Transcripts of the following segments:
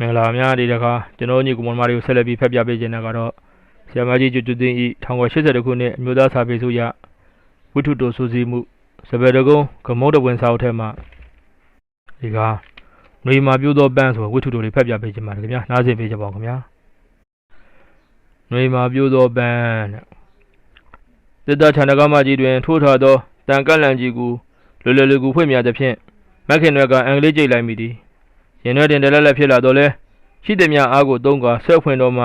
မင်္ဂလာများဒီတခါကျွန်တော်ညီကောင်မတွေကိုဆက်လက်ပြီးဖက်ပြပေးခြင်းနဲ့ကတော့ဆရာမကြီးကျွတ်ကျွတ်သိန်းဤ1982ခုနှစ်အမျိုးသားစာပေစုရဝိထုတိုစူးစီးမှုစပယ်တကုံဂမုတ်တဝင်စာအုပ်ထဲမှာဒီကနှွေမာပြိုးသောပန်းဆိုဝိထုတိုလေးဖက်ပြပေးခြင်းပါတယ်ခင်ဗျာနားဆင်ပေးကြပါဦးခင်ဗျာနှွေမာပြိုးသောပန်းတဲ့သတ္တဌာနကမကြီးတွင် ထိုးထားသောတန်ကလန်ကြီးကိုလွယ်လွယ်ကူဖွင့်မြသည်ဖြင့်မက်ခင်တွေက အင်္ဂလိပ်ကြိတ်လိုက်မိသည် ရင်ထဲတင်တလက်လက်ဖြစ်လာတော့လဲရှိသည်များအားကိုသုံးကာဆွဲဖွင့်တော့မှ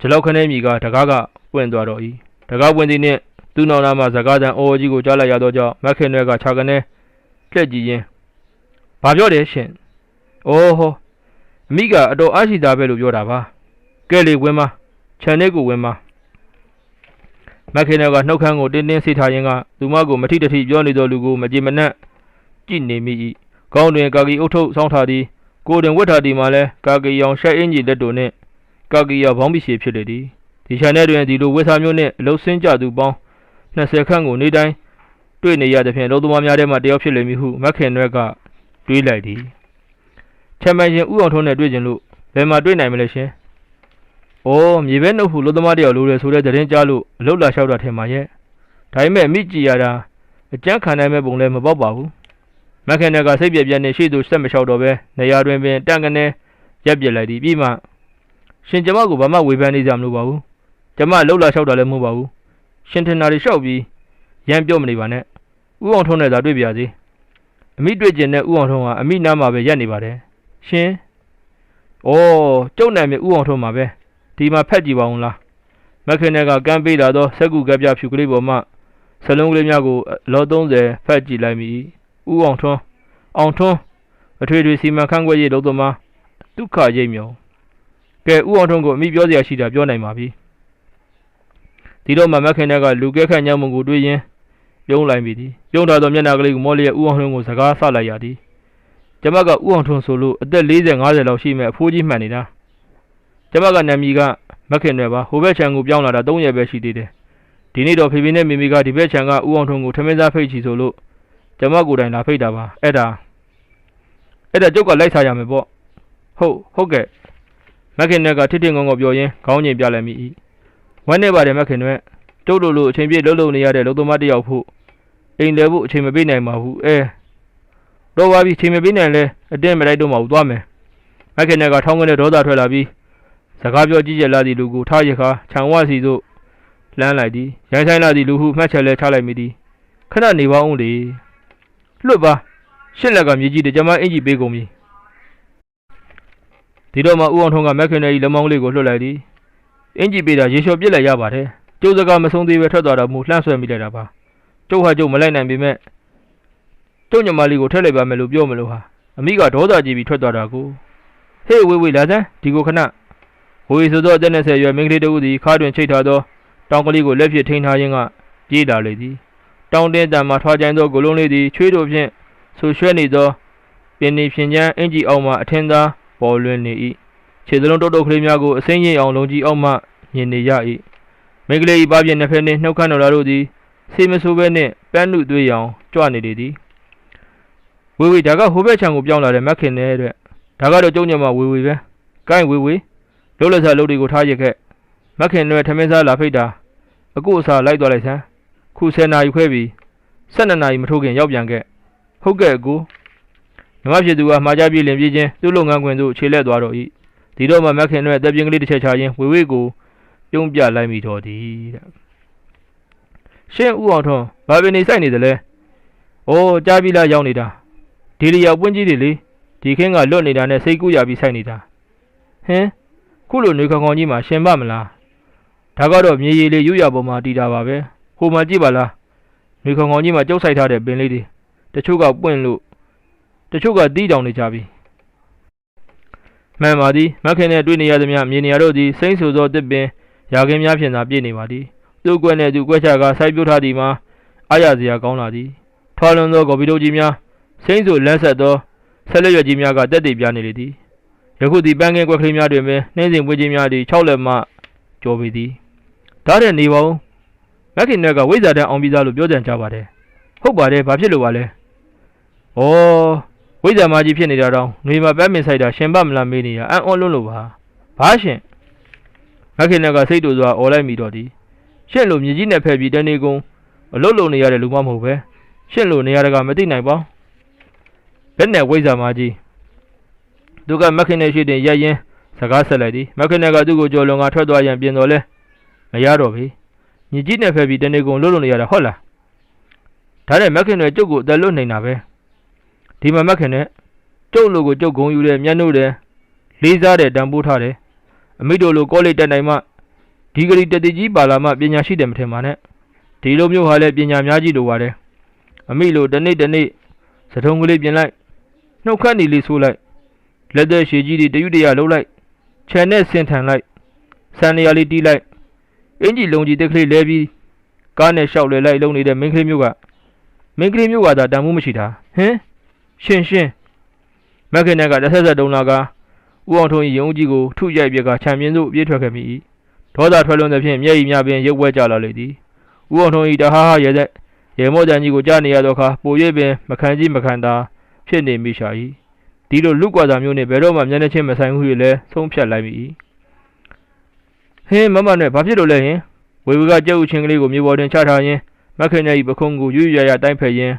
ဂျလောက်ခနဲမိကတကားကပွင့်သွားတော့၏တကားပွင့်သည်နှင့်သူ့နောက်နာမှဇကားတန်အော်ကြီးကိုကြားလိုက်ရသောကြောင့်မက်ခင်တွေကခြာကနေလှက်ကြည့်ရင်ဘာပြောတယ်ရှင်အိုးဟောအမိကအတော်အားရှိသားပဲလို့ပြောတာပါကဲလေဝင်မခြံထဲကိုဝင်မမက်ခင်တွေကနှုတ်ခမ်းကိုတင်းတင်းဆိထားရင်းကသူမကိုမထိတထိပြောနေသောလူကိုမကြည်မနှက်ကြည့်နေမိ၏ကောင်းတွင်ကာကီအုတ်ထုတ်ဆောင်းထားသည် ကိုယ်တွင်ဝတ်ထားသည်မှာလဲကာကီရောင်ရှက်အင်ကြီးလက်တို့နှင့်ကာကီရောင်ဘောင်းပီရှည်ဖြစ်လေသည်ဒီခြံထဲတွင်ဒီလိုဝတ်စားမျိုးနှင့်အလုဆင်းကြသူပေါင်း20ခန့်ကိုနေ့တိုင်းတွေ့နေရသဖြင့်လုံသမားများထဲမှတယောက်ဖြစ်လိမ့်မည်ဟုမက်ခင်ရွက်ကတွေးလိုက်သည်ချမ်းမန်ရှင်ဥအောင်ထုံးနဲ့တွေ့ကြလို့ဘယ်မှာတွေ့နိုင်မလဲရှင်။အိုးမြေပဲနှုတ်ဟုလုံသမားတယောက်လိုတယ်ဆိုတဲ့သတင်းကြားလို့အလုလာလျှောက်တာထင်ပါရဲ့။ဒါပေမဲ့မိကြည်ရတာအကျန်းခံနိုင်မဲ့ပုံလည်းမပေါက်ပါဘူး။ မက်ခင်နက်ကစိတ်ပြပြနဲ့ရှေ့သို့ဆက်မလျှောက်တော့ပဲနေရာတွင်ပင်တန့်ကနေရက်ပြစ်လိုက်သည်ပြီးမှရှင်ကျမကိုဘာမှဝေဖန်နေကြမလို့ပါဘူးကျမလှုပ်လာလျှောက်တာလည်းမဟုတ်ပါဘူးရှင်ထင်တာတွေလျှောက်ပြီးရမ်းပြောမနေပါနဲ့ဥအောင်ထုံးနဲ့သာတွေ့ပြရစီအမိတွေ့ကျင်တဲ့ဥအောင်ထုံးကအမိနားမှာပဲရက်နေပါတယ်ရှင်ဩကျုပ်နိုင်မြေဥအောင်ထုံးမှာပဲဒီမှာဖက်ကြည့်ပါဦးလားမက်ခင်နက်ကကမ်းပေးလာသောစက်ကူကပ်ပြဖြူကလေးပေါ်မှဆလုံးကလေးများကိုအလော30ဖက်ကြည့်လိုက်မိ ဥအောင်ထုံးအောင်ထွန်းအထွေထွေစီမံခန့်ခွဲရေးလုပ်သမားဒုက္ခရိပ်မြော်ကဲဥအောင်ထွန်းကိုအမိပြောစရာရှိတာပြောနိုင်ပါပြီဒီတော့မှမက်ခင်တဲ့ကလူကဲခန့်ညောင်းမုံကိုတွေးရင်းပြုံးလိုက်ပြီသည်ပြုံးထားသောမျက်နှာကလေးကိုမော်လီရဲ့ဥအောင်ထွန်းကိုစကားဆလိုက်ရသည်ကျမကဥအောင်ထွန်းဆိုလို့အသက်40 50လောက်ရှိမဲ့အဖိုးကြီးမှန်နေတာကျမကနာမည်ကမက်ခင်တွေပါဟိုဘက်ခြံကိုပြောင်းလာတာ3ရက်ပဲရှိသေးတယ်ဒီနေ့တော့ဖေဖေနဲ့မေမေကဒီဘက်ခြံကဥအောင်ထွန်းကိုထမင်းစားဖိတ်ချီဆိုလို့ ကျမကိုယ်တိုင်လာဖိတ်တာပါအဲ့ဒါအဲ့ဒါကျုပ်ကလိုက်စားရမယ်ပေါ့ဟုတ်ဟုတ်ကဲ့မက်ခင်နဲ့ကထစ်ထစ်ငုံငုံပြောရင်းခေါင်းငင်ပြလိုက်မိ၏ဝမ်းနေပါတယ်မက်ခင်နဲ့ကျုပ်တို့လိုအချိန်ပြည့်လှုပ်လှုပ်နေရတဲ့လုံသမားတစ်ယောက်ဖို့အိမ်လဲဖို့အချိန်မပေးနိုင်ပါဘူးအဲတော့ပါပြီအချိန်မပေးနိုင်လဲအတင်းမလိုက်တော့မှဘူးသွားမယ်မက်ခင်နဲ့ကထောင်းကနေဒေါသထွက်လာပြီးစကားပြောကြည့်ကြလာသည့်လူကိုထားရခါခြံဝစီသို့လမ်းလိုက်သည်ရိုင်းဆိုင်လာသည့်လူဟုမှတ်ချက်လဲချလိုက်မိသည်ခဏနေပါဦးလေ လွတ်ပါရှစ်လက်ကမြေကြီးတကြမ်းမအင်ကြီးပေးကုန်ပြီဒီတော့မှဦးအောင်ထုံးကမက်ခင်နယ်ကြီးလက်မောင်းလေးကိုလွှတ်လိုက်သည်အင်ကြီးပေးတာရေလျှော်ပြစ်လိုက်ရပါတယ်ကျိုးစကားမဆုံးသေးပဲထွက်သွားတော့မူလှမ်းဆွဲမိလိုက်တာပါကျုပ်ဟာကျုပ်မလိုက်နိုင်ပေမဲ့ကျုပ်ညမလေးကိုထည့်လိုက်ပါမယ်လို့ပြောမလို့ဟာအမိကဒေါသကြီးပြီးထွက်သွားတာကိုဟေးဝေးဝေးလာစမ်းဒီကိုခဏဝေးဆိုသောအသက်နဲ့ဆယ်ရွယ်မိန်းကလေးတဦးသည်ခါတွင်ချိတ်ထားသောတောင်ကလေးကိုလက်ဖြင့်ထိန်းထားရင်းကပြေးလာလေသည် တောင်းတင်းတံမှထွားကြိုင်သောဂလုံးလေးသည်ချွေးတို့ဖြင့်ဆူရွှဲနေသောပင်နေဖြင်ချမ်းအင်ကြီးအောက်မှအထင်းသားပေါ်လွင်နေ၏ခြေစလုံးတုတ်တုတ်ကလေးများကိုအစိမ့်ရိပ်အောင်လုံးကြီးအောက်မှမြင်နေရ၏မိန်းကလေး၏ပါပြင်းနှစ်ဖက်နှင့်နှုတ်ခမ်းတော်လာတို့သည်ဆေးမဆိုးဘဲနှင့်ပန်းနုသွေးရောင်ကြွနေလေသည်ဝေဝေဒါကဟိုဘက်ခြံကိုပြောင်းလာတဲ့မက်ခင်နဲ့တဲ့ဒါကတော့ကျုံညမဝေဝေပဲကိုင်းဝေဝေလုံးလက်စားလုံးတွေကိုထားရခဲ့မက်ခင်နဲ့ထမင်းစားလာဖိတ်တာအကုအစားလိုက်သွားလိုက်စမ်း ခု10နာရီခွဲပြီ12နာရီမထိုးခင်ရောက်ပြန်ခဲ့ဟုတ်ကဲ့အကိုမြမဖြစ်သူကမှားကြပြေးလင်ပြေးချင်းသူ့လုပ်ငန်းခွင်သို့ခြေလက်သွားတော့ဤဒီတော့မှမက်ခင်တို့ရဲ့တပ်ပြင်းကလေးတစ်ချက်ချရင်းဝေဝေကိုပြုံးပြလိုက်မိတော်သည်တဲ့ရှင်းဥအောင်ထွန်းဘာပင်နေဆိုင်နေသလဲဩကြားပြီလားရောက်နေတာဒီလျောက်ပွင့်ကြီးတွေလေဒီခင်းကလွတ်နေတာနဲ့စိတ်ကူးရပြီးဆိုင်နေတာဟင်ခုလိုနေခေါင်ခေါင်ကြီးမှာရှင်ပါမလားဒါကတော့မြေရည်လေးရွရပေါ်မှာတည်တာပါပဲ ဟိုမှာကြည့်ပါလားမြေခေါင်ခေါင်ကြီးမှာကျုပ်ဆိုင်ထားတဲ့ပင်လေးတွေတချို့ကပွင့်လို့တချို့ကတီးတောင်နေကြပြီမှန်ပါသည်မခင်နဲ့တွေ့နေရသမျှမြင်နေရတော့သည်စိမ့်ဆူသောတစ်ပင်ရာခင်းများဖြင့်သာပြည့်နေပါသည်သူ့ကွက်နဲ့သူ့ကွက်ချကစိုက်ပြိုးထားသည်မှာအားရစရာကောင်းလာသည်ထွာလွန်သောကော်ပီတို့ကြီးများစိမ့်ဆူလန်းဆက်သောဆက်လက်ရွက်ကြီးများကတက်တည်ပြနေလေသည်ယခုသည်ပန်းကင်းကွက်ကလေးများတွင်ပင်နှင်းစဉ်ပွေးကြီးများသည်၆လက်မှကျော်ပေသည်ဒါတဲ့နေပါဦး မက်ခင်နက်ကဝိဇ္ဇာတန်အောင်ပြီးသားလို့ပြောကြံကြပါတယ်ဟုတ်ပါတယ်ဘာဖြစ်လို့ပါလဲဩ ဝိဇ္ဇာမကြီးဖြစ်နေတာတောင်ຫນွေမှာပန်းမင်ဆိုင်တာရှင်ပမလားမေးနေတာအံ့ဩလွန်းလို့ပါဘာရှင်မခင်နဲ့ကစိတ်တူစွာអော်လိုက်မိတော့ဒီရှင့်လိုမြကြီးနဲ့ဖဲပြီးတနေကုန်အလုတ်လုံနေရတဲ့လူမမဟုတ်ပဲရှင့်လိုနေရတကမသိနိုင်ပါဘယ်နဲ့ဝိဇ္ဇာမကြီးသူကမခင်နဲ့ရှိတဲ့ရရင်စကားဆက်လိုက်သည်မခင်နဲ့ကသူ့ကိုကြော်လွန်ကထွက်သွားရန်ပြင်တော်လဲမရတော့ပြီ မြကြီးနဲ့ဖဲပြီးတနေကုန်လုတ်လုံနေရတာဟုတ်လားဒါနဲ့မခင်နဲ့ကျုပ်ကိုအသက်လွတ်နေတာပဲဒီမှာမခင်နဲ့ကျုပ်လိုကိုကျုပ်ဂုံယူတယ်မျက်နှုတ်တယ်လေးစားတယ်တန်ဖိုးထားတယ်အမိတို့လိုကောလိပ်တက်နိုင်မှဒီဂရီတတိကြီးပါလာမှပညာရှိတယ်မထင်ပါနဲ့ဒီလိုမျိုးဟာလဲပညာများကြီးလိုပါတယ်အမိလိုတစ်နေ့တစ်နေ့စထုံးကလေးပြင်လိုက်နှုတ်ခတ်နေလေးဆိုးလိုက်လက်သက်ရှည်ကြီးတွေတရွတရလှုပ်လိုက်ခြံနဲ့ဆင်ထန်လိုက်ဆန်နေရလေးတီးလိုက် အင်ကြီးလုံကြီးတက်ကလေးလဲပြီးကားနဲ့ရှောက်လဲလိုက်လုံနေတဲ့မင်းကလေးမျိုးကမင်းကလေးမျိုးကသာတန်မှုမရှိတာဟင်ရှင်ရှင်မက်ခင်နက်ကတစ်ဆက်ဆက်တုံးလာကဦးအောင်ထုံး၏ယုံကြီးကိုထုရိုက်ပြကခြံပြင်းသို့ပြေးထွက်ခဲ့မိ၏ဒေါသထွက်လွန်သဖြင့်မျက်ရည်များပင်ရုပ်ဝဲကြလာလေသည်ဦးအောင်ထုံး၏တဟားဟာရဲတဲ့ရေမော့တန်ကြီးကိုကြားနေရသောအခါပို၍ပင်မခံကြီးမခံသာဖြစ်နေမိရှာ၏ဒီလိုလူကွာသာမျိုးနှင့်ဘယ်တော့မှမျက်နှာချင်းမဆိုင်ဟု၍လည်းဆုံးဖြတ်လိုက်မိ၏ ဟင်းမမနဲ့ဘာဖြစ်လို့လဲဟင်ဝေဝေကကြက်ဥချင်းကလေးကိုမြေပေါ်တွင်ချထားရင်းမက်ခင်ရဲ့ပခုံးကိုရွရွရရတိုင်းဖက်ရင်း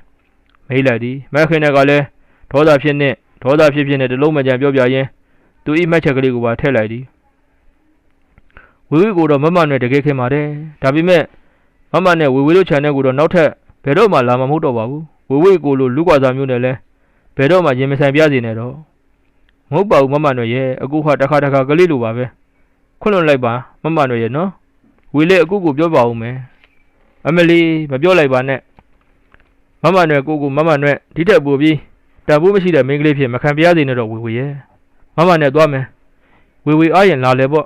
မေးလိုက်သည်မက်ခင်ကလည်းဒေါသဖြစ်နှင့်ဒေါသဖြစ်ဖြစ်နဲ့တလုံးမကြံပြောပြရင်းသူ၏မှတ်ချက်ကလေးကိုပါထည့်လိုက်သည်ဝေဝေကိုတော့မမနဲ့တကယ်ခင်ပါတယ်ဒါပေမဲ့မမနဲ့ဝေဝေတို့ခြံထဲကိုတော့နောက်ထပ်ဘယ်တော့မှလာမှာမဟုတ်တော့ပါဘူးဝေဝေကိုလိုလူကွာသားမျိုးနဲ့လဲဘယ်တော့မှရင်မဆိုင်ပြစေနဲ့တော့မဟုတ်ပါဘူးမမနဲ့ရဲ့အခုဟာတစ်ခါတစ်ခါကလေးလိုပါပဲ ခွန့်လွန်လိုက်ပါမမနဲ့ရဲ့နော်ဝေလေအခုကိုပြောပါဦးမယ်အမလီမပြောလိုက်ပါနဲ့မမနဲ့ကိုကိုမမနဲ့ဒီထက်ပိုပြီးတန်ဖိုးမရှိတဲ့မိန်းကလေးဖြစ်မခံပြရစေနဲ့တော့ဝေဝေရဲ့မမနဲ့သွားမယ်ဝေဝေအားရင်လာလေပေါ့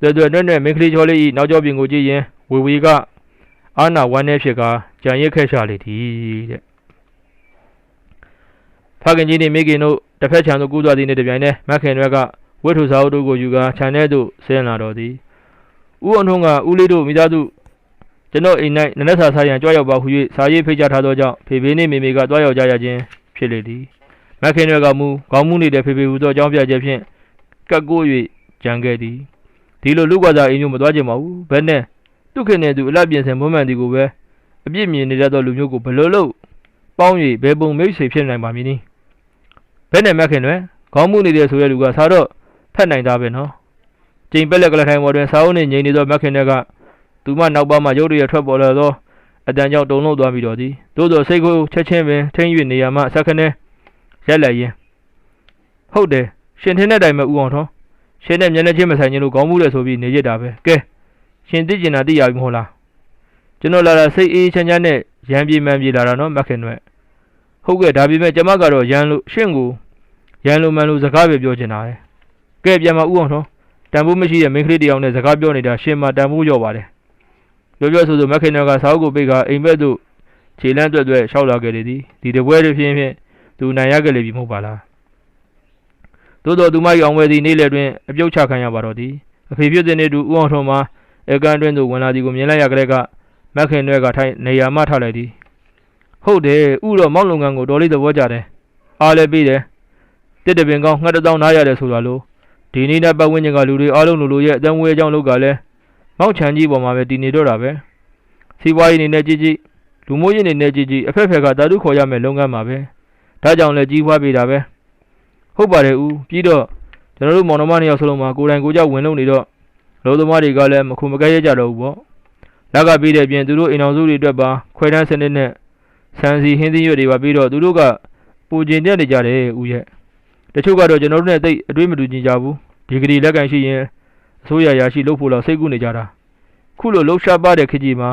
တွေ့တွေ့နဲ့နဲ့မိန်းကလေးချောလေးဤနောက်ကျောပြင်ကိုကြည့်ရင်ဝေဝေကအာနာဝမ်းနေဖြစ်ကကြံရစ်ခဲ့ရှာလေသည်တဲ့ဖခင်ကြီးနှင့်မိခင်တို့တစ်ဖက်ခြံသို့ကူးသွားသည်နှင့်တပြိုင်တည်းမခင်ရွက်က ဝိထုစာအုပ်တို့ကိုယူကာခြံထဲသို့ဆင်းလာတော်သည်ဦးအောင်ထုံးကဦးလေးတို့မိသားစုကျွန်တော်အိမ်၌နနက်စာစားရန်ကြွရောက်ပါဟု၍စာရေးဖိတ်ကြားထားသောကြောင့်ဖေဖေနှင့်မေမေကတွားရောက်ကြရခြင်းဖြစ်လေသည်မခင်ရွက်ကမူခေါင်းမူနေတဲ့ဖေဖေဟူသောအကြောင်းပြချက်ဖြင့်ကတ်ကိုး၍ကြံခဲ့သည်ဒီလိုလူကွာသားအိမ်မျိုးမသွားကြပါဘူးဘယ်နဲ့သူခင်နဲ့သူအလတ်ပြင်ဆင်မွမ်းမံသည်ကိုပဲအပြစ်မြင်နေတတ်သောလူမျိုးကိုဘယ်လိုလုပ်ပေါင်း၍ဘယ်ပုံမိတ်ဆွေဖြစ်နိုင်ပါမည်နည်းဘယ်နဲ့မခင်ရွက်ခေါင်းမူနေတဲ့ဆိုတဲ့လူကစားတော့ ဖတ်နိုင်တာပဲနော်ကျိန်ပက်လက်ကလထိုင်ပေါ်တွင်စာအုပ်နှင့်ငိန်နေသောမခင်တွေကသူမနောက်ပါမှရုတ်တရက်ထွက်ပေါ်လာသောအတန်ကြောင့်တုန်လှုပ်သွားပြီးတော့သည်သို့သောစိတ်ကိုချက်ချင်းပင်ထိမ့်၍နေရမှဆက်ခနဲရက်လိုက်ရင်ဟုတ်တယ်ရှင်ထင်းတဲ့တိုင်မဲ့ဦးအောင်ထောရှင်နဲ့မျက်နှာချင်းမဆိုင်ခြင်းလို့ခေါင်းမှုတယ်ဆိုပြီးနေရတာပဲကဲရှင်သိကျင်တာသိရပြီမဟုတ်လားကျွန်တော်လာတာစိတ်အေးချမ်းချမ်းနဲ့ရံပြေမှန်ပြေလာတာနော်မခင်တွေဟုတ်ကဲ့ဒါပေမဲ့ကျမကတော့ရန်လို့ရှင့်ကိုရန်လို့မှန်လို့စကားပဲပြောချင်တာပဲ ကဲပြန်မဦးအောင်ထောတန်ဖိုးမရှိတဲ့မိန်းကလေးတစ်ယောက်နဲ့စကားပြောနေတာရှင်မတန်ဖိုးရော့ပါတယ်ပြောပြောဆိုဆိုမခင်တွေကစာအုပ်ကိုပိတ်ကအိမ်ဘက်သို့ခြေလန်းတွက်တွက်ရှောက်လာခဲ့လေသည်ဒီတပွဲတစ်ဖြင်းဖြင်းသူနိုင်ရခဲ့လေပြီမဟုတ်ပါလားသို့တော်သူမကြီးအောင်ဝဲသည်နေ့လယ်တွင်အပြုတ်ချခံရပါတော့သည်အဖေဖြစ်တဲ့နေ့တူဦးအောင်ထုံးမှာအကန်တွင်သို့ဝင်လာသည်ကိုမြင်လိုက်ရကြတဲ့ကမခင်တွေကထိုင်နေရာမှထားလိုက်သည်ဟုတ်တယ်ဥတော့မောက်လုံငန်းကိုတော်လေးသဘောကျတယ်အားလည်းပြီးတယ်တစ်တပင်ကောင်းငှက်တစ်တောင်းနားရတယ်ဆိုတာလို့ ဒီနေ့နဲ့ပတ်ဝန်းကျင်ကလူတွေအားလုံးလူလူရဲ့အတန်းဝဲအကြောင်းလုပ်ကလည်းမောက်ချန်ကြီးပေါ်မှာပဲတည်နေတော့တာပဲစီးပွားရေးအနေနဲ့ကြီးကြီးလူမျိုးရေးအနေနဲ့ကြီးကြီးအဖက်ဖက်ကတာတုခေါ်ရမယ်လုပ်ငန်းမှာပဲဒါကြောင့်လည်းကြီးပွားပေးတာပဲဟုတ်ပါတယ်ဦးပြီးတော့ကျွန်တော်တို့မောင်နှမနှစ်ယောက်စလုံးမှာကိုယ်တိုင်ကိုယ်ကြောက်ဝင်လုံနေတော့လောသမားတွေကလည်းမခုမကဲရကြတော့ဘူးပေါ့လက်ကပြီးတဲ့ပြင်သူတို့အိမ်တော်စုတွေအတွက်ပါခွဲတန်းစနစ်နဲ့ဆန်စီဟင်းသီးရွက်တွေပါပြီးတော့သူတို့ကပူကျင်တက်နေကြတယ်ဦးရဲ့ တချို့ကတော့ကျွန်တော်တို့နဲ့သိအတွေးမတူကြကြဘူးဒီဂရီလက်ကန်ရှိရင်အစိုးရရာရှိလုပ်ဖို့တော့စိတ်ကူးနေကြတာခုလိုလှုပ်ရှားပါတဲ့ခေတ်ကြီးမှာ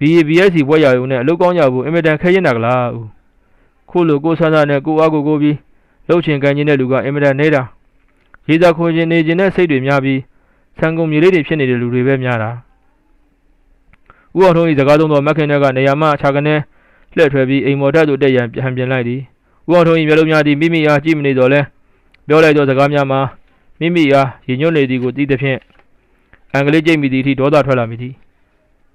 BABSC ဘွဲ့ရရုံနဲ့အလုပ်ကောင်းကြဖို့အင်မတန်ခဲရင်တာကလားဦးခုလိုကိုဆန်းဆန်းနဲ့ကိုအားကိုကိုပြီးလှုပ်ချင်ကန်ခြင်းတဲ့လူကအင်မတန်နေတာရေးသားခွန်ခြင်းနေခြင်းတဲ့စိတ်တွေများပြီးဆံကုန်မြေလေးတွေဖြစ်နေတဲ့လူတွေပဲများတာဦးအောင်ထုံး၏စကားသုံးသောမက်ခင်တွေကနေရာမှခြာကနေလှည့်ထွယ်ပြီးအိမ်မော်တက်သို့တက်ရန်ပြန်ပြန်လိုက်သည် ဦးအောင်ထုံး၏မျက်လုံးများသည်မိမိအားကြည့်မနေတော့လဲပြောလိုက်သောစကားများမှာမိမိအားရင်ညွတ်နေသည်ကိုသိသဖြင့်အင်္ဂလိပ်ကြိတ်မိသည်အထိဒေါသထွက်လာမိသည်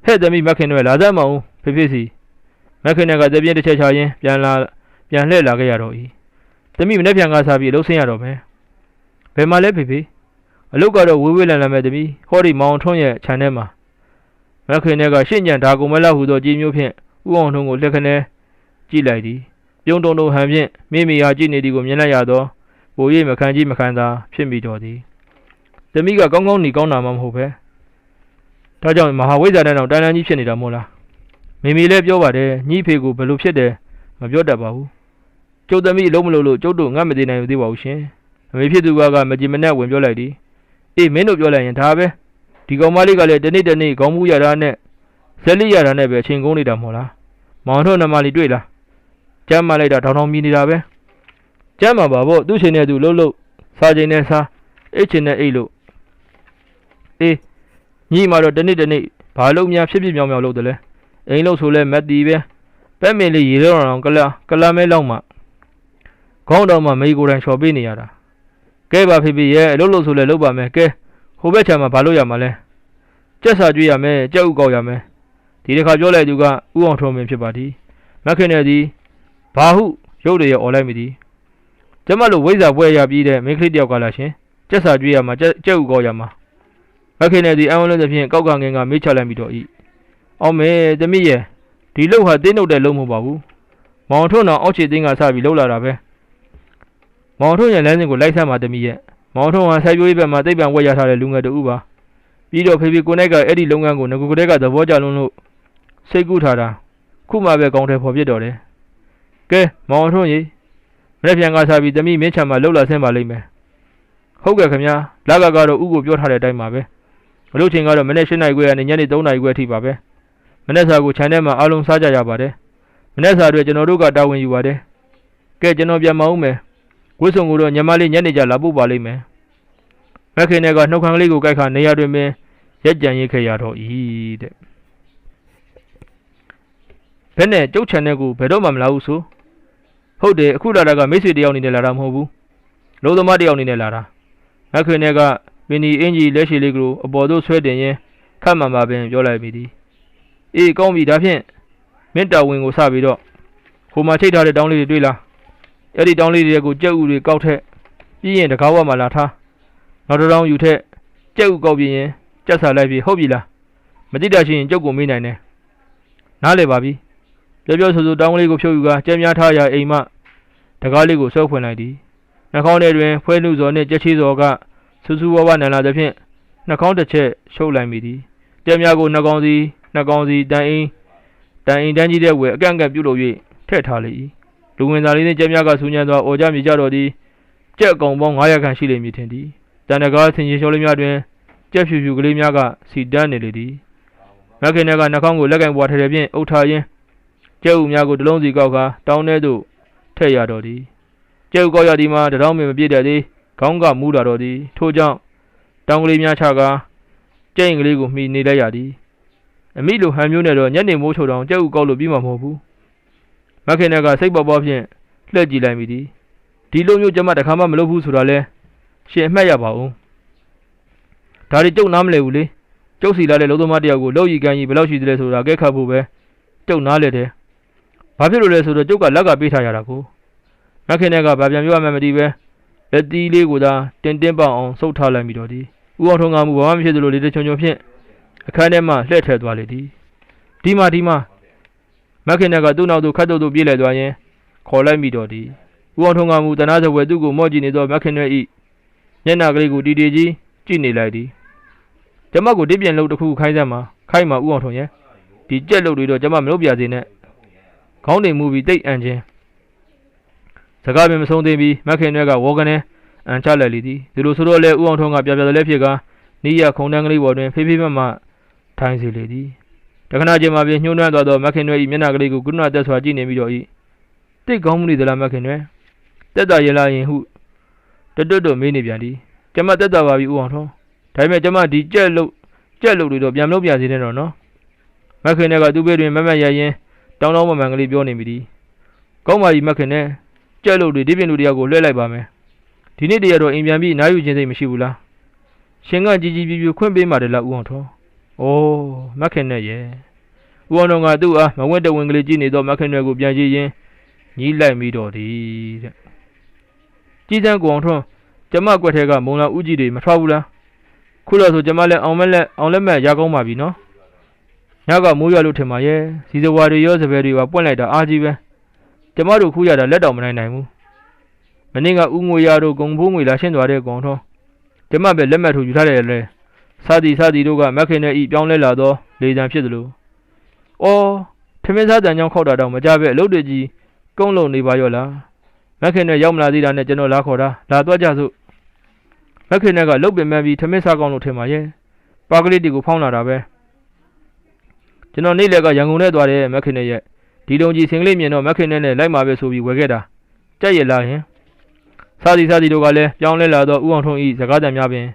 ဟဲ့သမီးမက်ခင်တွေလာစမ်းမအောင်ဖေဖေစီမက်ခင်တွေကတပြင်းတစ်ချက်ချရင်းပြန်လာပြန်လှည့်လာခဲ့ရတော့၏သမီးမနေ့ပြန်ကစားပြီးအလုပ်ဆင်းရတော့မယ်ဘယ်မှာလဲဖေဖေအလုပ်ကတော့ဝေးဝေးလန်လန်ပဲသမီးဟောဒီမောင်ထွန်းရဲ့ခြံထဲမှာမခင်နဲ့ကရှင့်ကြံဒါကုံမလောက်ဟူသောကြည်မျိုးဖြင့်ဥအောင်ထွန်းကိုလက်ခနဲကြည့်လိုက်သည် ပြုံးတုံတုံဟန်ဖြင့်မိမိဟာကြည့်နေသည်ကိုမြင်လိုက်ရသောပို၍မခံကြည့်မခံသာဖြစ်မိတော်သည်သမီးကကောင်းကောင်းနေကောင်းတာမှမဟုတ်ပဲဒါကြောင့်မဟာဝိဇ္ဇာတန်းတော်တန်းတန်းကြီးဖြစ်နေတာမို့လားမိမိလည်းပြောပါတယ်ညီဖေကိုဘယ်လိုဖြစ်တယ်မပြောတတ်ပါဘူးကျုပ်သမီးအလုံးမလို့လို့ကျုပ်တို့ငတ်မသေးနိုင်သေးပါဘူးရှင်အမေဖြစ်သူကကမကြည်မနဲ့ဝင်ပြောလိုက်သည်အေးမင်းတို့ပြောလိုက်ရင်ဒါပဲဒီကောင်မလေးကလည်းတနေ့တနေ့ခေါင်းမူးရတာနဲ့ဇက်လိရတာနဲ့ပဲအချိန်ကုန်နေတာမဟုတ်လားမောင်တို့နမလီတွေ့လား ကျမ်းမလိုက်တာထောင်ထောင်မြည်နေတာပဲကျမ်းမှာပါဗောသူ့ချိန်နဲ့သူလှုပ်လှုပ်စားချိန်နဲ့စားအိတ်ချိန်နဲ့အိတ်လို့အေးညီမတော့တနေ့တနေ့ဘာလို့များဖြစ်ဖြစ်မြောင်မြောင်လုပ်တယ်လဲအိမ်လို့ဆိုလဲမက်တီပဲပဲမင်းလေးရေတော့အောင်ကလာကလာမဲလောက်မှခေါင်းတော်မှမေကိုယ်တိုင်ချော်ပေးနေရတာကဲပါဖေဖေရဲ့အလုပ်လို့ဆိုလဲလုပ်ပါမယ်ကဲဟိုဘက်ခြမ်းမှာဘာလို့ရမှာလဲကြက်စာကြွေးရမယ်ကြက်ဥကောက်ရမယ်ဒီတစ်ခါပြောလိုက်သူကဥအောင်ထုံးမင်းဖြစ်ပါသည်မက်ခင်နဲ့သည် ဘာဟုရုပ်တွေရអော်လိုက်မိသည်ကျမတို့ဝိဇ္ဇာပွဲရပြီးတဲ့မိန်းကလေးတယောက်ကလာရှင်ကြက်စာကြွေးရမှာကြက်ကြက်ဥကောက်ရမှာမက်ခင်နဲ့သည်အံဝလုံးသဖြင့်ကောက်ကငင်ကမေးချလိုက်ပြီးတော့ဤအောင်မေသမီးရဲ့ဒီလုတ်ဟာတင်းနှုတ်တဲ့လုံးမဟုတ်ပါဘူးမောင်ထွန်းတော်အောက်ခြေတင်းကစပြီးလှုပ်လာတာပဲမောင်ထွန်းရဲ့လမ်းစဉ်ကိုလိုက်ဆက်မှာသမီးရဲ့မောင်ထွန်းဟာစိုက်ပျိုးရေးဘက်မှာသိပ္ပံဝက်ရထားတဲ့လူငယ်တူပါပြီးတော့ဖေဖေကိုနိုင်ကအဲ့ဒီလုပ်ငန်းကိုငကူကလေးကသဘောကျလုံးလို့စိတ်ကူးထားတာခုမှပဲကောင်းတယ်ဖော်ပြတော့တယ် ကဲမောင်ထွန်းရေမနေ့ပြန်ကစားပြီးသမီးမင်းချံမှာလှုပ်လာဆင်းပါလိမ့်မယ်ဟုတ်ကဲ့ခင်ဗျာလကကတော့ဥကိုပြောထားတဲ့အတိုင်းပါပဲအလုပ်ချိန်ကတော့မနေ့၈နာရီခွဲကနေညနေ၃နာရီခွဲအထိပါပဲမနေ့စာကိုခြံထဲမှာအားလုံးစားကြရပါတယ်မနေ့စာအတွက်ကျွန်တော်တို့ကတာဝန်ယူပါတယ်ကဲကျွန်တော်ပြန်မအောင်မယ်ဝှစ်စုံကိုတော့ညမလေးညနေကြလာပို့ပါလိမ့်မယ်မက်ခင်နဲ့ကနှုတ်ခမ်းကလေးကိုကြိုက်ခါနေရာတွင်ပင်ရက်ကြံရိတ်ခဲ့ရတော့ဤတဲ့ဘယ်နဲ့ကျုပ်ချန်တဲ့ကိုဘယ်တော့မှမလာဘူးဆို ဟုတ်တယ်အခုလာတာကမိတ်ဆွေတယောက်အနေနဲ့လာတာမဟုတ်ဘူးလုံးသမားတယောက်အနေနဲ့လာတာမက်ခင်နဲ့ကပင်ဒီအင်ကြီးလက်ရှိလေးကိုအပေါ်သို့ဆွဲတင်ရင်းခတ်မှန်ပါပင်ပြောလိုက်မိသည်အေးကောင်းပြီဒါဖြင့်မင်းတာဝန်ကိုစပြီးတော့ဟိုမှာချိတ်ထားတဲ့တောင်းလေးတွေတွေ့လားအဲ့ဒီတောင်းလေးတွေကိုကြက်ဥတွေကောက်ထက်ပြီးရင်တကားဝတ်မှလာထားနောက်တစ်တောင်းယူထက်ကြက်ဥကောက်ပြီးရင်ကြက်စာလိုက်ပြီးဟုတ်ပြီလားမတိတာရှိရင်ကြုတ်ကိုမေးနိုင်တယ်နားလေပါပြီ ပြောပြောဆိုဆိုတောင်းလေးကိုဖြုတ်ယူကကြက်များထားရာအိမ်မှတကားလေးကိုဆွဲဖွင့်လိုက်သည်နှာခေါင်းထဲတွင်ဖွဲနှုစော်နှင့်ကြက်ချီစော်ကဆူဆူဝါးဝါးနန်လာသဖြင့်နှာခေါင်းတစ်ချက်ရှုပ်လိုက်မိသည်ကြက်များကိုနှာခေါင်းစီနှာခေါင်းစီတန်အင်းတန်အင်းတန်းကြီးတဲ့ဝယ်အကန့်အကန့်ပြုတ်လို့၍ထည့်ထားလေ၏လူဝင်သားလေးနှင့်ကြက်များကဆူညံသောအော်ကြမြေကြတော်သည်ကြက်အကောင်ပေါင်း900ခန့်ရှိလိမ့်မည်ထင်သည်တန်တကားဆင်ရင်လျှော်လေးများတွင်ကြက်ဖြူဖြူကလေးများကစီတန်းနေလေသည်မခင်ကနှာခေါင်းကိုလက်ကင်ပွားထဲထဲဖြင့်အုပ်ထားရင်း ကြက်ဥများကိုတလုံးစီကောက်ကာတောင်းထဲသို့ထည့်ရတော်သည်ကြက်ဥကောက်ရသည်မှာတထောင်ပင်မပြည့်တဲ့သည်ခေါင်းကမူးလာတော်သည်ထို့ကြောင့်တောင်းကလေးများချကာကြက်ရင်ကလေးကိုမှီနေလိုက်ရသည်အမိလိုဟန်မျိုးနဲ့တော့ညနေမိုးချိုတောင်ကြက်ဥကောက်လို့ပြီးမှာမဟုတ်ဘူးမခင်ကစိတ်ပေါ်ပေါ်ဖြင့်လှည့်ကြည့်လိုက်မိသည်ဒီလိုမျိုးကျမတခါမှမလုပ်ဘူးဆိုတာလဲရှင်အမှတ်ရပါဦးဒါတွေကျုပ်နားမလဲဘူးလေကျုပ်စီလာတဲ့လုံသမားတယောက်ကိုလောက်ရီကန်ကြီးဘယ်လောက်ရှိသလဲဆိုတာအကဲခတ်ဖို့ပဲကျုပ်နားလဲတယ် ဘာဖြစ်လို့လဲဆိုတော့ကျုပ်ကလက်ကပေးထားရတာကိုမခင်ကဘာပြန်ပြောရမှမသိပဲလက်တီးလေးကိုသာတင်းတင်းပေါအောင်ဆုပ်ထားလိုက်ပြီးတော့ဒီဦးအောင်ထုံးကမှုဘာမှမဖြစ်သလိုလေတချုံချုံဖြင့်အခန်းထဲမှလှည့်ထည့်သွားလေသည်ဒီမှာဒီမှာမခင်ကသူ့နောက်သို့ခတ်တုတ်သို့ပြေးလိုက်သွားရင်ခေါ်လိုက်မိတော့သည်ဦးအောင်ထုံးကမှုတနာစပွဲသူ့ကိုမော့ကြည့်နေသောမခင်ရွယ်ဤမျက်နှာကလေးကိုတီတီကြီးကြည့်နေလိုက်သည်ကျမကိုတစ်ပြန်လုပ်တစ်ခုခိုင်းစမ်းမှာခိုင်းမှာဦးအောင်ထုံရဲ့ဒီကြက်လုပ်တွေတော့ကျမမလုပ်ပြစေနဲ့ ခေါင်းတင်မှုပြီးတိတ်အန်ချင်းစကားပင်မဆုံးသေးပြီးမခင်ရွက်ကဝေါ်ကနေအန်ချလက်လီသည်ဒီလိုဆိုတော့လေဦးအောင်ထုံးကပြပြတယ်လဲဖြစ်ကနီးရခုံတန်းကလေးပေါ်တွင်ဖေးဖေးမမထိုင်စီလေသည်တခဏချင်းမှပြင်ညှိုးနှွမ်းသွားသောမခင်ရွက်၏မျက်နှာကလေးကိုကုဏတက်စွာကြည့်နေပြီးတော့၏တိတ်ကောင်းမှုနေသလားမခင်ရွက်တက်တာရလာရင်ဟုတွတ်တွတ်တော့မေးနေပြန်သည်ကျမတက်တာပါပြီဦးအောင်ထုံးဒါပေမဲ့ကျမဒီကြက်လို့ကြက်လို့တွေတော့ပြန်မလုပ်ပြစေနဲ့တော့နော်မခင်နဲ့ကသူ့ဘေးတွင်မမတ်ရရင် တောင်းတောင်းမမှန်ကလေးပြောနေမိသည်ကောင်းပါပြီမခင်နဲ့ကြက်လို့တွေဒီပြင်လူတယောက်ကိုလွှဲလိုက်ပါမယ်ဒီနေ့တည်းကတော့အိမ်ပြန်ပြီးနားယူခြင်းစိတ်မရှိဘူးလားရှင်ကကြီးကြီးပြူပြူခွင့်ပေးပါတယ်လားဦးအောင်ထုံးအိုးမခင်နဲ့ရဲ့ဦးအောင်ထုံးကသူ့အားမဝင့်တဝင်ကလေးကြည့်နေတော့မခင်နဲ့ကိုပြန်ကြည့်ရင်ညီးလိုက်မိတော့သည်တဲ့ကြီးစန်းကိုအောင်ထွန်းကျမကွက်ထဲကမုံလာဥကြီးတွေမထွက်ဘူးလားခုတော့ဆိုကျမလည်းအောင်မက်လက်အောင်လက်မဲ့ရကောင်းပါပြီနော် ညကမိုးရွာလို့ထင်ပါရဲ့စီစဝါတွေရောစပယ်တွေပါပွင့်လိုက်တာအားကြီးပဲကျမတို့ခုရတာလက်တော်မနိုင်နိုင်ဘူးမနေ့ကဥငွေရတို့ဂုံဖိုးငွေလာရှင်းသွားတဲ့ကောင်ထွန်းကျမပဲလက်မှတ်ထိုးယူထားတယ်လေစာတီစာတီတို့ကမက်ခင်နဲ့ဤပြောင်းလဲလာတော့လေတံဖြစ်သလိုအော်ထမင်းစားတန်ကြောင့်ခောက်တာတော့မကြပဲအလုပ်တွေကြီးကုန်းလုံနေပါရောလားမက်ခင်နဲ့ရောက်မလာသေးတာနဲ့ကျွန်တော်လာခေါ်တာလာတော့ကြစို့မက်ခင်နဲ့ကလုတ်ပင်မဲ့ပြီးထမင်းစားကောင်းလို့ထင်ပါရဲ့ပါကလေးတီကိုဖောင်းလာတာပဲ ကျွန်တော်နေ့လက်ကရန်ကုန်နဲ့သွားတယ်မက်ခင်နဲ့ရဲ့ဒီတုံကြီးစင်ကလေးမြင်တော့မက်ခင်နဲ့နဲ့လိုက်มาပဲဆိုပြီးဝယ်ခဲ့တာကြက်ရလာရင်စားစီစားစီတို့ကလည်းပြောင်းလဲလာတော့ဥအောင်ထုံးဤစကားတံများပင်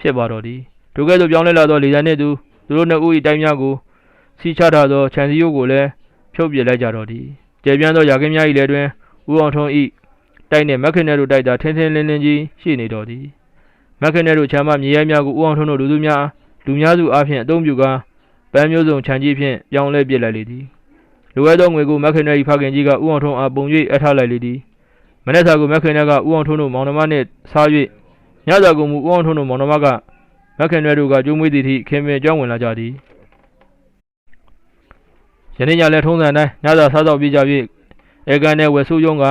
ဖြစ်ပါတော့သည်တို့ကဲ့သို့ပြောင်းလဲလာတော့လေတံနဲ့သူသူတို့နှစ်ဦးဤတိုင်းများကိုစီချထားသောခြံစည်းရိုးကိုလည်းဖြုတ်ပြလိုက်ကြတော့သည်ကျေပြန်းသောရာခင်းများ၏လည်းတွင်ဥအောင်ထုံးဤတိုက်နဲ့မက်ခင်နယ်တို့တိုက်တာထင်းထင်းလင်းလင်းကြီးရှိနေတော်သည်မက်ခင်နယ်တို့ခြံမမြေရဲများကိုဦးအောင်ထွန်းတို့လူသူများလူများစုအားဖြင့်အုံပြုကာ ပန်းမျိုးစုံခြံကြီးဖြင့်ပြောင်းလဲပစ်လိုက်လေသည်လူဝဲသောငွေကိုမက်ခင်နယ်၏ဖခင်ကြီးကဦးအောင်ထွန်းအားပုံ၍အထားလိုက်လေသည်မနေ့စာကိုမက်ခင်နယ်ကဦးအောင်ထွန်းတို့မောင်နှမနှင့်စား၍ညစာကိုမူဦးအောင်ထွန်းတို့မောင်နှမကမက်ခင်နယ်တို့ကကျိုးမွေးသည်ထိခင်မင်ကြောင်းဝင်လာကြသည်ယနေ့ညလည်းထုံးစံအတိုင်းညစာစားတော့ပြကြ၍အေကန်နယ်ဝယ်ဆူယုံက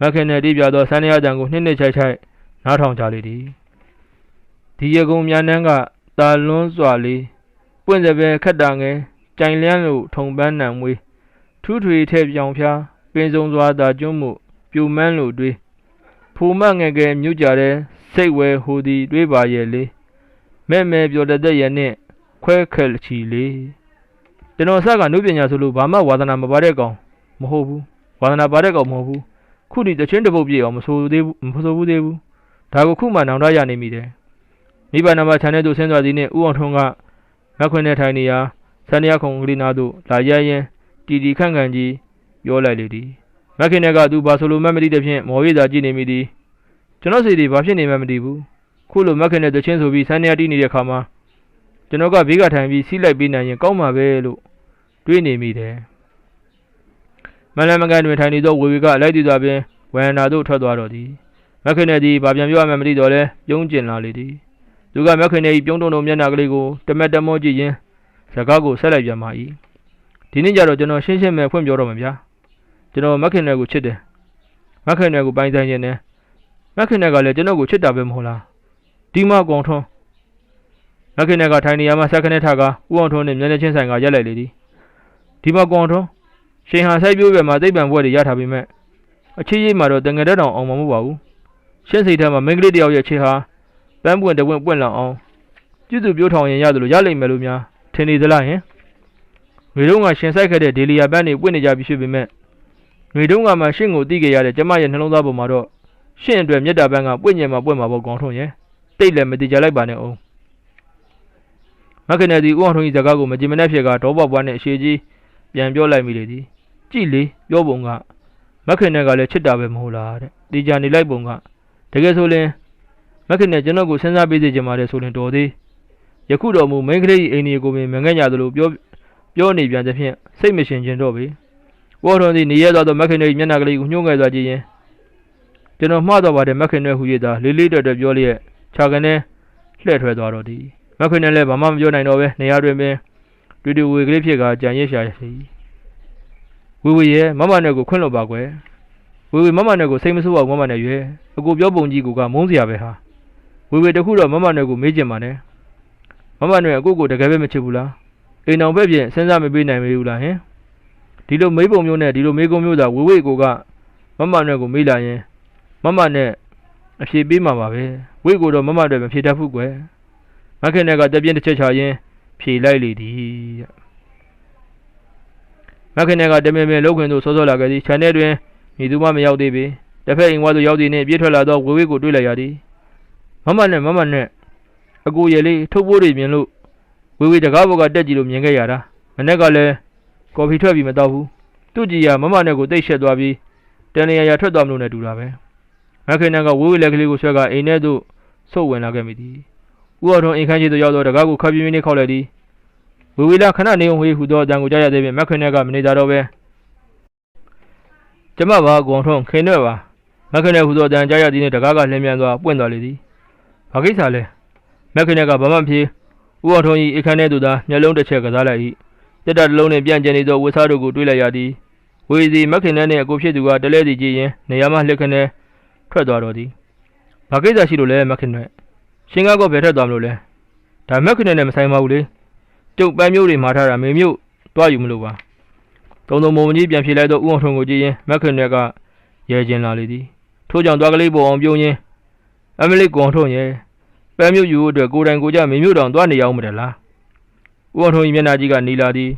မက်ခင်နဲ့တိပြသောဆန်းရတံကိုနှစ်နှစ်ချိုက်ချိုက်နားထောင်ကြလေသည်ဒီရကုံမြန်နှန်းကတာလွန်းစွာလေး ပွင့်စပယ်ခက်တာငယ်ကြိုင်လျန်းလိုထုံပန်းနံမွေးထူးထွေထဲ့ပြောင်ဖျားပင်စုံစွာသာကျွန်းမှုပြူမန်းလိုတွေးဖိုမငယ်ငယ်မြုပ်ကြတဲ့စိတ်ဝဲဟူသည်တွေးပါရဲ့လေမဲ့မဲ့ပြောတတ်တဲ့ရဲ့နဲ့ခွဲခက်ချီလေကျွန်တော်ဆက်ကနုပညာဆိုလို့ဘာမှဝါသနာမပါတဲ့ကောင်မဟုတ်ဘူးဝါသနာပါတဲ့ကောင်မဟုတ်ဘူးခုဒီတချင်းတစ်ပုတ်ပြည့်အောင်မဆိုသေးဘူးမဆိုဘူးသေးဘူးဒါကိုခုမှနောင်တရနေမိတယ်မိဘနာမခြံထဲသို့ဆင်းသွားသည်နှင့်ဥအောင်ထွန်းက မက်ခွင်းထဲထိုင်နေရာဆန်ရခုံကလေးနာသို့လာရရင်တီတီခန့်ခန့်ကြီးပြောလိုက်လေသည်မက်ခင်ထဲကသူဘာဆိုလိုမှမသိတဲ့ဖြင့်မော်ရိသာကြည့်နေမိသည်ကျွန်တော်စီဒီဘာဖြစ်နေမှမသိဘူးခုလိုမက်ခင်နဲ့တချင်းဆိုပြီးဆန်ရတီးနေတဲ့ခါမှာကျွန်တော်ကဘေးကထိုင်ပြီးစီးလိုက်ပြီးနိုင်ရင်ကောင်းမှာပဲလို့တွေးနေမိတယ်မလန်မကန်တွင်ထိုင်နေသောဝေဝေကအလိုက်တည်စွာပင်ဝန္နာသို့ထွက်သွားတော်သည်မက်ခင်နဲ့သည်ဗာပြန်ပြောရမှန်းမသိတော့လဲပြုံးကျင်လာလေသည် သူကမက်ခင်နဲ့၏ပြုံးတုံတုံမျက်နှာကလေးကိုတမက်တမောကြည့်ရင်းစကားကိုဆက်လိုက်ပြန်ပါ၏ဒီနေ့ကျတော့ကျွန်တော်ရှင်းရှင်းပဲဖွင့်ပြောတော့မှာဗျာကျွန်တော်မက်ခင်နဲ့ကိုချစ်တယ်မက်ခင်နဲ့ကိုပိုင်ဆိုင်ခြင်းနဲ့မက်ခင်နဲ့ကလည်းကျွန်တော်ကိုချစ်တာပဲမဟုတ်လားဒီမကောင်ထွန်းမက်ခင်နဲ့ကထိုင်နေရမှာဆက်ခနဲ့ထားကဥအောင်ထွန်းနဲ့မျက်နှာချင်းဆိုင်ကရက်လိုက်လေသည်ဒီမကောင်ထွန်းရှင်ဟာစိုက်ပြိုးပဲမှာသိပ္ပံဘွဲ့တွေရထားပေမဲ့အချစ်ရေးမှာတော့တငယ်တက်တောင်အောင်မှာမဟုတ်ပါဘူးရှင်းစိတ်ထဲမှာမိန်းကလေးတစ်ယောက်ရဲ့ချစ်ဟာ ပန်းပွင့်တဝင့်ပွင့်လောင်အောင်ပြုစုပြောထောင်ရင်ရတယ်လို့ရလိမ့်မယ်လို့များထင်နေသလားဟင်ငွေတုံးကရှင်ဆိုင်ခဲ့တဲ့ဒေလီယာပန်းတွေပွင့်နေကြပြီဖြစ်ပေမဲ့ငွေတုံးကမှရှင့်ကိုသိခဲ့ရတဲ့ကျမရဲ့နှလုံးသားပေါ်မှာတော့ရှင့်အတွက်မေတ္တာပန်းကပွင့်ညင်မှာပွင့်မှာပေါ့ကောင်းထုံးရဲ့တိတ်လည်းမတိကြလိုက်ပါနဲ့အောင်မခင်နဲ့ဒီဦးအောင်ထုံးကြီးစကားကိုမကြင်မနဲ့ဖြစ်ကဒေါဘပွားနဲ့အရှိကြီးပြန်ပြောလိုက်မိလေသည်ကြည့်လေပြောပုံကမက်ခင်နဲ့ကလည်းချစ်တာပဲမဟုတ်လားတဲ့ဒီကြနေလိုက်ပုံကတကယ်ဆိုရင် မက်ခင်နဲ့ကျွန်တော်ကိုစဉ်းစားပေးစေချင်ပါတယ်ဆိုရင်တော်သေးယခုတော်မူမိန်းကလေး၏အိမ်ကြီးကိုပင်မငဲ့ညာသလိုပြောပြောနေပြန်တဲ့ဖြင့်စိတ်မရှင်ခြင်းတော့ပေဝေါ်တော်သည်နေရသောမက်ခင်ရဲ့မျက်နှာကလေးကိုညှိုးငယ်စွာကြည့်ရင်ကျွန်တော်မှားတော့ပါတယ်မက်ခင်နဲ့ဟူ၍သာလေးလေးတော်တော်ပြောလျက်ခြာကနေလှည့်ထွဲသွားတော့သည်မက်ခင်နဲ့လည်းဘာမှမပြောနိုင်တော့ပဲနေရာတွင်ပင်တွေ့တွေ့ဝေကလေးဖြစ်ကကြံရစ်ရှာစီဝေဝေရဲ့မမနဲ့ကိုခွင့်လွတ်ပါကွယ်ဝေဝေမမနဲ့ကိုစိတ်မဆိုးပါဘူးမမနဲ့ရွယ်အကိုပြောပုံကြီးကမုန်းစရာပဲဟာ ဝေဝေတခုတော့မမနဲ့ကိုမေးကြင်ပါနဲ့မမနဲ့အကိုကိုတကယ်ပဲမချစ်ဘူးလားအိမ်အောင်ပဲပြင်စဉ်းစားမပေးနိုင်မေးဘူးလားဟင်ဒီလိုမေးပုံမျိုးနဲ့ဒီလိုမေးကုံမျိုးသာဝေဝေကိုကမမနဲ့ကိုမေးလာရင်မမနဲ့အဖြေပေးမှာပါပဲဝေကိုတော့မမတွေမဖြေတတ်ဘူးကွယ်မခင်နဲ့ကတပြင်းတစ်ချက်ချရင်းဖြေလိုက်လေသည်တဲ့မခင်နဲ့ကတမင်ပင်လှုပ်ခွင်သို့စောစောလာခဲ့သည်ခြံထဲတွင်မိသူမမရောက်သေးပေတစ်ဖက်အိမ်ဝါသို့ရောက်သည်နှင့်ပြေးထွက်လာသောဝေဝေကိုတွေ့လိုက်ရသည် မမနဲ့မမနဲ့အကိုရလေးထုတ်ပိုးတွေမြင်လို့ဝေဝေတကားဘောကတက်ကြည့်လို့မြင်ခဲ့ရတာမနေ့ကလည်းကော်ဖီထွက်ပြီးမတော့ဘူးသူ့ကြည်ရမမနဲ့ကိုတိတ်ရှက်သွားပြီးတန်နေရရထွက်သွားမလို့နဲ့တူတာပဲမခင်နဲ့ကဝေဝေလက်ကလေးကိုဆွဲကအိမ်ထဲသို့ဆုတ်ဝင်လာခဲ့မိသည်ဦးအောင်ထွန်းအိမ်ခန်းရှိသို့ရောက်သောတကားကိုခပ်ပြင်းပြင်းနဲ့ခောက်လိုက်သည်ဝေဝေလာခဏနေုံဝေးဟူသောအတန်ကိုကြားရသေးဖြင့်မက်ခွင်နဲ့ကမနေကြတော့ပဲကျမပါကွန်ထုံးခင်ရွက်ပါမက်ခင်နဲ့ဟူသောအတန်ကြားရသည်နှင့်တကားကလှမ်းမြန်စွာပွင့်သွားလေသည် ဘာကိစ္စလဲမက်ခင်နဲ့ကဘာမှမဖြစ်ဦးအောင်ထုံး၏အခန်းထဲသို့သာမျက်လုံးတစ်ချက်ကစားလိုက်၏တက်တာတစ်လုံးနှင့်ပြန့်ကျင်နေသောဝတ်စားတို့ကိုတွေးလိုက်ရသည်ဝေစီမက်ခင်နဲ့နှင့်အကိုဖြစ်သူကတလဲစီကြည့်ရင်နေရာမှလှက်ခနဲ့ထွက်သွားတော့သည်ဘာကိစ္စရှိလို့လဲမက်ခင်နဲ့ရှင်ကားကဘယ်ထွက်သွားမလို့လဲဒါမက်ခင်နဲ့မဆိုင်ပါဘူးလေကျုပ်ပန်းမျိုးတွေမှာထားတာမေမျိုးတွားယူမလို့ပါတုံတုံမုံကြီးပြန်ဖြေလိုက်တော့ဦးအောင်ထုံကိုကြည့်ရင်မက်ခင်နဲ့ကရဲကျင်လာလေသည်ထို့ကြောင့်တွားကလေးပေါ်အောင်ပြုံးရင်း အမလီကောင်ထုံရဲ့ပန်းမျိုးယူဖို့အတွက်ကိုယ်တိုင်ကိုယ်ကြမေမျိုးတောင်တွားနေရအောင်မတယ်လားဦးအောင်ထုံ၏မျက်နှာကြီးကနေလာသည်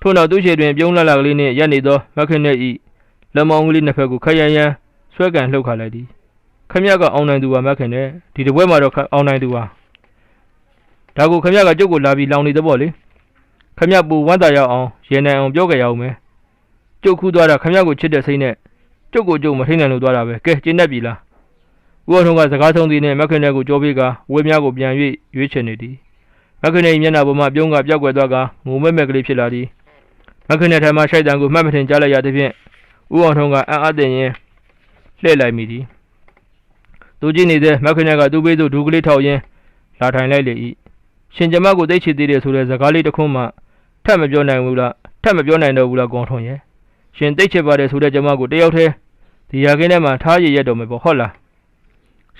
ထို့နောက်သူ့ခြေတွင်ပြုံးလှလှကလေးနှင့်ရက်နေသောမက်ခင်နဲ့ဤလက်မောင်းကလေးနှစ်ဖက်ကိုခက်ရန်ရန်ဆွဲကန်လှုပ်ခါလိုက်သည်ခမရကအောင်နိုင်သူပါမက်ခင်နဲ့ဒီတစ်ပွဲမှာတော့ခအောင်နိုင်သူပါဒါကိုခမရကကျုပ်ကိုလာပြီးလောင်နေသဘောလေခမရပူဝမ်းသာရအောင်ရေနိုင်အောင်ပြောကြရအောင်မယ်ကျုပ်ခူးသွားတာခမရကိုချစ်တဲ့စိတ်နဲ့ကျုပ်ကိုကျုပ်မထိန်နိုင်လို့သွားတာပဲကဲကျင်းတတ်ပြီလား ဦးအောင်ထုံးကစကားဆုံးသည်နဲ့မက်ခင်နဲ့ကိုကြောပေးကဝေးများကိုပြန်၍ရွေးချယ်နေသည်မက်ခင်နဲ့မျက်နှာပေါ်မှပြုံးကပြောက်ကွယ်သွားကငိုမက်မက်ကလေးဖြစ်လာသည်မက်ခင်နဲ့ထိုင်မှရှိုက်တံကိုမှတ်မထင်ကြားလိုက်ရသဖြင့်ဦးအောင်ထုံးကအံ့အားသင့်ရင်လှည့်လိုက်မိသည်သူကြည့်နေတဲ့မက်ခင်နဲ့ကသူ့ဘေးသို့ဒူးကလေးထောက်ရင်းလာထိုင်လိုက်လေ၏ရှင်ကျမကိုသိချစ်သေးတယ်ဆိုတဲ့စကားလေးတစ်ခုမှထပ်မပြောနိုင်ဘူးလားထပ်မပြောနိုင်တော့ဘူးလားကောင်းထုံးရဲ့ရှင်သိချစ်ပါတယ်ဆိုတဲ့ကျမကိုတယောက်တည်းဒီရာခင်းထဲမှာထားရရက်တော်မယ်ပေါ့ဟုတ်လား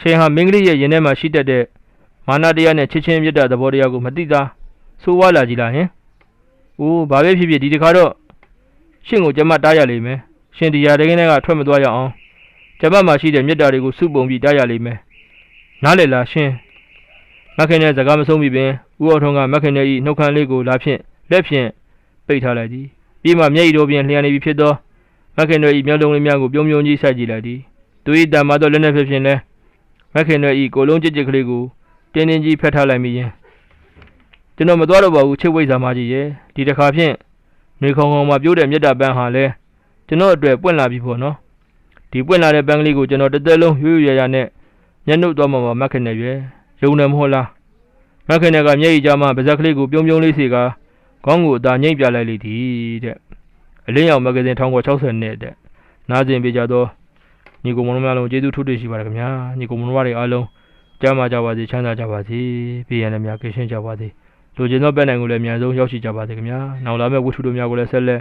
ရှင်ဟာမင်းကလေးရဲ့ရင်ထဲမှာရှိတတ်တဲ့မာနတရားနဲ့ချစ်ချင်းမြတ်တာသဘောတရားကိုမသိသားဆိုးဝါးလာကြည်လားဟင်။အိုးဘာပဲဖြစ်ဖြစ်ဒီတခါတော့ရှင်ကိုကျမတားရလိမ့်မယ်။ရှင်ဒီရာခင်းထဲကထွက်မသွားရအောင်ကျမမှာရှိတဲ့မြတ်တာတွေကိုစုပုံပြီးတားရလိမ့်မယ်။နားလေလားရှင်။မခင်ရဲ့စကားမဆုံးပြီပင်ဦးအောင်ထုံးကမခင်ရဲ့ဤနှုတ်ခမ်းလေးကိုလာဖြင့်လက်ဖြင့်ပိတ်ထားလိုက်သည်။ပြီးမှမျက်ရည်တော်ပြင်လျှံနေပြီဖြစ်သောမခင်တို့ဤမျက်လုံးလေးများကိုပြုံးပြုံးကြီးစိုက်ကြည့်လိုက်သည်။သူ၏တံမာသောလက်နှက်ဖြင့်ဖြင့်လဲ မခင်တို့ဤကိုလုံးကြစ်ကြစ်ကလေးကိုတင်းတင်းကြီးဖက်ထားလိုက်မိရင်ကျွန်တော်မသွားတော့ပါဘူးချစ်ဝိဇ္ဇာမကြီးရဲ့ဒီတစ်ခါဖြင့်နေခုံခုံမှာပြိုးတဲ့မြတ်တာပန်းဟာလဲကျွန်တော်အတွက်ပွင့်လာပြီပေါ့နော်ဒီပွင့်လာတဲ့ပန်းကလေးကိုကျွန်တော်တစ်သက်လုံးရွရွရရနဲ့မျက်နှုတ်သွားမှာပါမခင်နဲ့ရွယ်ယုံတယ်မဟုတ်လားမခင်နဲ့ကမျက်ရည်ကြားမှာပါဇက်ကလေးကိုပြုံးပြုံးလေးစီကခေါင်းကိုအသာညှိပ်ပြလိုက်လေသည်တဲ့အလင်းရောင်မဂ္ဂဇင်း1960နှစ်တဲ့နားကျင်ပေးကြသော ညီကိုမတော်များလုံးကျေးဇူးထူးတင်ရှိပါတယ်ခင်ဗျာညီကိုမတော်တွေအားလုံးကျမ်းမာကြပါစေချမ်းသာကြပါစေပြည်ရန်လည်းများကင်းရှင်းကြပါစေလူကျင်သောပတ်နိုင်ကိုလည်းအများဆုံးရောက်ရှိကြပါစေခင်ဗျာနောက်လာမယ့်ဝတ္ထုတို့များကိုလည်းဆက်လက်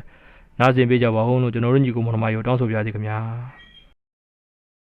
နားကျင်ပေးကြပါဦးလို့ကျွန်တော်တို့ညီကိုမတော်မရောတောင်းဆိုပြပါစီခင်ဗျာ